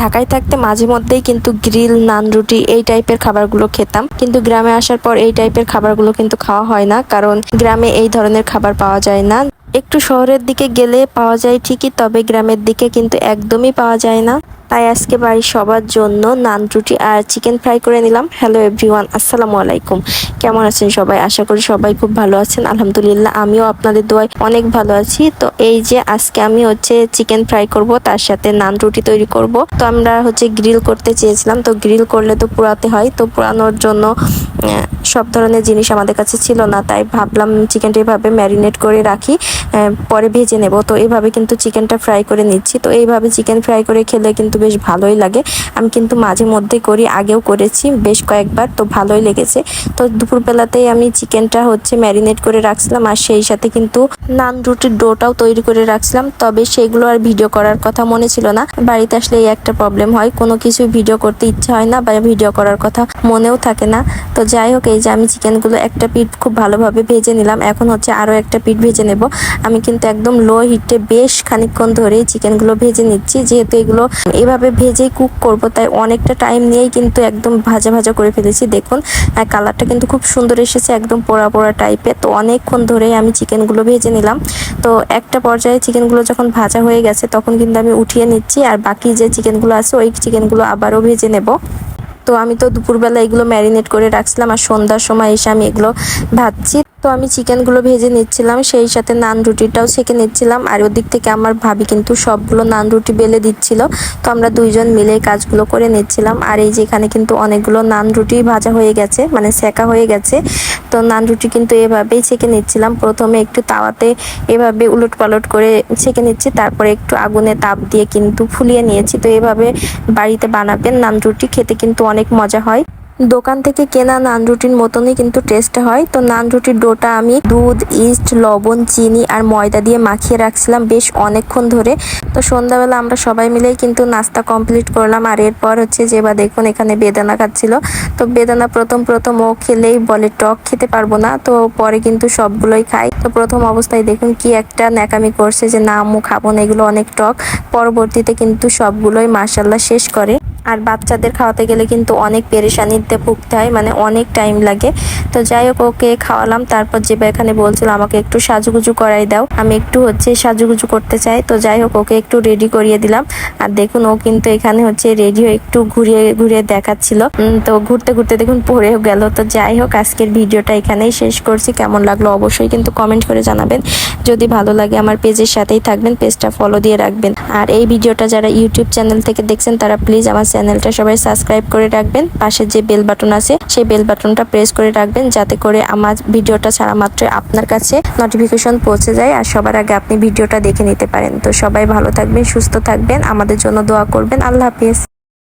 ঢাকায় থাকতে মাঝে মধ্যেই কিন্তু গ্রিল, নান রুটি এই টাইপের খাবারগুলো খেতাম। কিন্তু গ্রামে আসার পর এই টাইপের খাবারগুলো কিন্তু খাওয়া হয় না, কারণ গ্রামে এই ধরনের খাবার পাওয়া যায় না। একটু শহরের দিকে গেলে পাওয়া যায় ঠিকই, তবে গ্রামের দিকে কিন্তু একদমই পাওয়া যায় না। তাই আজকে বাড়ির সবার জন্য নান, রুটি আর চিকেন ফ্রাই করে নিলাম। হ্যালো এভরিওয়ান আসসালামু আলাইকুম। কেমন আছেন সবাই? আশা করি সবাই খুব ভালো আছেন। আলহামদুলিল্লাহ, আমিও আপনাদের দোয়ায় অনেক ভালো আছি। তো এই যে আজকে আমি হচ্ছে চিকেন ফ্রাই করব, তার সাথে নান, রুটি তৈরি করব। তো আমরা হচ্ছে গ্রিল করতে চেয়েছিলাম। তো গ্রিল করলে তো পোড়াতে হয়। তো পোড়ানোর জন্য সব ধরনের জিনিস আমাদের কাছে ছিল না। তাই ভাবলাম চিকেনটা এভাবে ম্যারিনেট করে রাখি পরে ভেজে নেব। তো এইভাবে কিন্তু চিকেনটা ফ্রাই করে নিচ্ছি। তো এইভাবে চিকেন ফ্রাই করে খেলে কিন্তু বেশ ভালোই লাগে। আমি কিন্তু মাঝে মধ্যে করি, আগেও করেছি, বেশ কয়েকবার তো ভালোই লেগেছে। তো দুপুরবেলাতেই আমি চিকেনটা হচ্ছে ম্যারিনেট করে রাখছিলাম আর সেই সাথে কিন্তু নান রুটির ডোটাও তৈরি করে রাখছিলাম। তবে সেগুলো আর ভিডিও করার কথা মনে ছিল না। বাড়িতে আসলে এই একটা প্রবলেম হয়, কোনো কিছু ভিডিও করতে ইচ্ছা হয় না বা ভিডিও করার কথা মনেও থাকে না। তো যাই হোক, এই যে আমি চিকেনগুলো একটা পিঠ খুব ভালোভাবে ভেজে নিলাম। এখন হচ্ছে আরও একটা পিঠ ভেজে নেব। আমি কিন্তু একদম লো হিটে বেশ খানিকক্ষণ ধরেই চিকেনগুলো ভেজে নিচ্ছি। যেহেতু এগুলো এভাবে ভেজেই কুক করব, তাই অনেকটা টাইম নিয়েই কিন্তু একদম ভাজা ভাজা করে ফেলেছি। দেখুন কালারটা কিন্তু খুব সুন্দর এসেছে, একদম পোড়া পোড়া টাইপের তো অনেকক্ষণ ধরেই আমি চিকেনগুলো ভেজে নিলাম। তো একটা পর্যায়ে চিকেনগুলো যখন ভাজা হয়ে গেছে, তখন কিন্তু আমি উঠিয়ে নিচ্ছি, আর বাকি যে চিকেনগুলো আছে, ওই চিকেনগুলো আবারও ভেজে নেব। তো আমি তো দুপুরবেলা এগুলো ম্যারিনেট করে রাখছিলাম, আর সন্ধ্যার সময় এসে আমি এগুলো ভাজছি। তো আমি চিকেনগুলো ভেজে নিচ্ছিলাম, সেই সাথে নান রুটিটাও সেঁকে নিচ্ছিলাম। আর ওদিক থেকে আমার ভাবি কিন্তু সবগুলো নান রুটি বেলে দিচ্ছিল। তো আমরা দুইজন মিলে কাজগুলো করে নিচ্ছিলাম। আর এই যে এখানে কিন্তু অনেকগুলো নান রুটি ভাজা হয়ে গেছে মানে সেকা হয়ে গেছে। তো নান রুটি কিন্তু এভাবেই ছেঁকে নিচ্ছিলাম। প্রথমে একটু তাওয়াতে এভাবে উলট পালট করে ছেঁকে নিচ্ছি, তারপরে একটু আগুনে তাপ দিয়ে কিন্তু ফুলিয়ে নিয়েছি। তো এভাবে বাড়িতে বানাবেন নান রুটি, খেতে কিন্তু অনেক মজা হয়। দোকান থেকে কেনা নান রুটির মতনই কিন্তু টেস্ট হয়। তো নান রুটির ডোটা আমি দুধ, ইস্ট, লবণ, চিনি আর ময়দা দিয়ে মাখিয়ে রাখছিলাম বেশ অনেকক্ষণ ধরে। তো সন্ধ্যাবেলা আমরা সবাই মিলেই কিন্তু নাস্তা কমপ্লিট করলাম আর এরপর হচ্ছে যে বা দেখুন এখানে বেদানা খাচ্ছিল। তো বেদানা প্রথম প্রথম ও খেলেই বলে টক খেতে পারব না, তো পরে কিন্তু সবগুলোই খাই। তো প্রথম অবস্থায় দেখুন কি একটা ন্যাকামি করছে যে না, আম্মু খাব না, এগুলো অনেক টক। পরবর্তীতে কিন্তু সবগুলোই মার্শাল্লাহ শেষ করে। আর বাচ্চাদের খাওয়াতে গেলে কিন্তু অনেক পেরেশানিতে ভুগতে হয় মানে অনেক টাইম লাগে। তো যাই হোক, ওকে খাওয়ালাম। তারপর যে এখানে বলছিল, আমাকে একটু সাজুগুজু করাই দাও। আমি একটু হচ্ছে সাজুগুজু করতে চাই। তো যাই হোক, ওকে একটু রেডি করিয়ে দিলাম। আর দেখুন, ও কিন্তু এখানে হচ্ছে রেডি হয়ে একটু ঘুরিয়ে ঘুরিয়ে দেখাচ্ছিল। তো ঘুরতে ঘুরতে দেখুন পড়েও গেল। তো যাই হোক, আজকের ভিডিওটা এখানেই শেষ করছি। কেমন লাগল অবশ্যই কিন্তু কমেন্ট করে জানাবেন। যদি ভালো লাগে, আমার পেজের সাথেই থাকবেন, পেজটা ফলো দিয়ে রাখবেন। আর এই ভিডিওটা যারা ইউটিউব চ্যানেল থেকে দেখছেন, তারা প্লিজ আমার চ্যানেলটা সবাই সাবস্ক্রাইব করে রাখবেন। পাশে যে বেল বাটন আছে, সেই বেল বাটনটা প্রেস করে রাখবেন যাতে করে আমার ভিডিওটা ছাড়া মাত্র আপনার কাছে নোটিফিকেশন পৌঁছে যায় আর সবার আগে আপনি ভিডিওটা দেখে নিতে পারেন। তো সবাই ভালো থাকবেন, সুস্থ থাকবেন, আমাদের জন্য দোয়া করবেন। আল্লাহ হাফিজ।